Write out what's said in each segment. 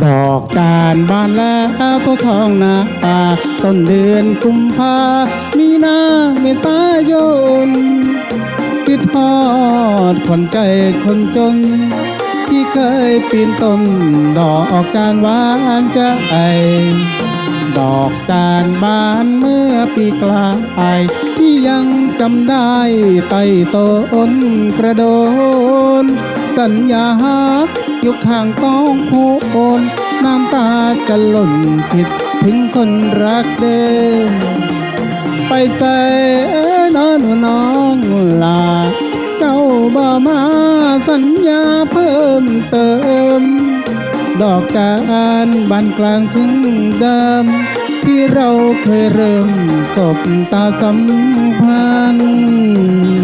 ดอกจานบานแล้วตัวทองนาตาต้นเดือนกุมภามีนาเมษายนคิดทอดขวัญใจคนจน ที่เคยปีนต้นดอกจานหวานใจดอกจานบานเมื่อปีกลายที่ยังจำได้ใต้ต้นกระโดน สัญญา อยู่ข้างต้องผู้โอนน้ำตาจะหล่นผิดถึงคนรักเดิม ไปใส่นอนน้องลา เจ้าบ่มาสัญญาเพิ่มเติม ดอกจานบานกลางถึงเดิม ที่เราเคยเริ่มกบตาสัมพันธ์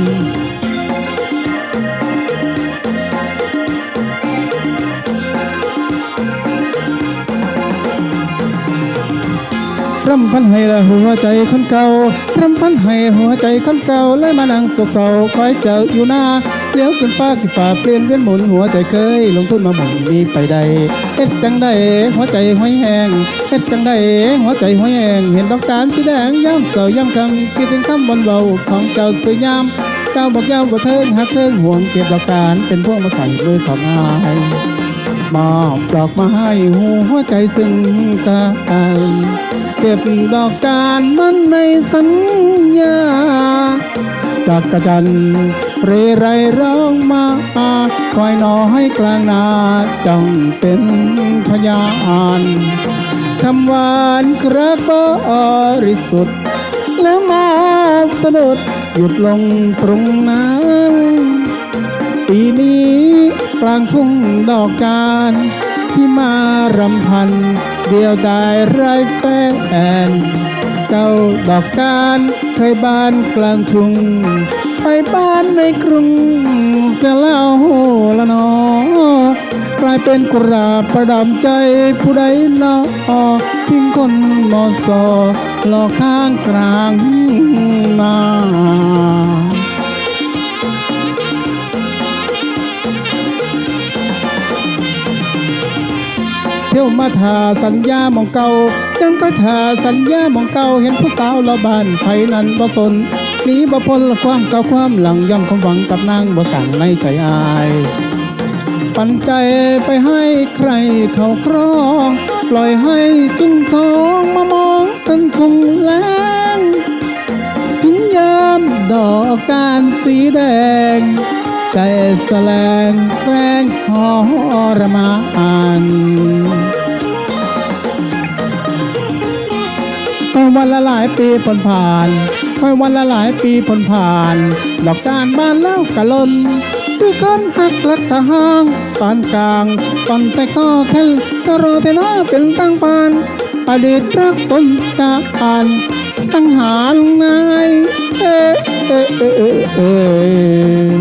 รำพันให้ละหัวใจคนเก่ารำพันให้หัวใจคนเก่าเลยมานั่งโศกเศร้าคอยเจ้าอยู่หน้าเลี้ยวขึ้นฟ้าขึ้นฟ้าเปลี่ยนเวียนหมุนหัวใจเคย ลงทุนมาหมุนมีไปใดเฮ็ดจังใดหัวใจห้อยแหงเฮ็ดจังใดหัวใจห้อยแหงเห็นดอกตาลสีแดงย่ำเศร้าย่ำคำคิดถึงคำบนเบาของเจ้าสวยยามเจ้าบอกเย้าบ่เทิงหักเทิงห่วงเก็บดอกตาลเป็นพวกมาใส่มือของอายมอบดอกไม้หัวใจซึ่งกัน เก็บดอกจานมันในสัญญาจากกระจันเรไรร้องมาคอยน้อยกลางนาจ้องเป็นพยานคำหวานกระก็อริสุทธิ์แล้วมาสะดุดหยุดลงตรงนั้นปีนี้กลางทุ่งดอกจาน ที่มารำพัน เดียวดายไรแฟน เจ้าดอกจานเคยบ้านกลางทุ่งไปบ้านในกรุงเสียแล้วละนอกลายเป็นกุราบประดับใจผู้ใดนอทิ้งคนมอสอหลอกข้างกลางนา ทาสัญญาหมองเก่ายังก็ทาสัญญาหมองเก่าเห็นผู้สาวเราบ้านไผนั้นบ่สนนีบ่พ้นความเก่าความหลังย่อมความหวังกับนางบ่สั่งในใจอาย ปันใจไปให้ใครเขาครองปล่อยให้จึงทองมามองเป็นทงแรงถึงยามดอกการสีแดงใจแสลงแกล้งทรมาน วันละหลายปีผ่นผ่าน ค่อยวันละหลายปีผ่นผ่าน ดอกจานบ้านแล้วกะลนคือคนหักลักทหางตอนกลางตอนแต่ก็แค่จะรอแต่น้อเป็นตั้งปานอดีตรักตนตาอ่านสังหารนายเอ้เอ้เอ้เอเอ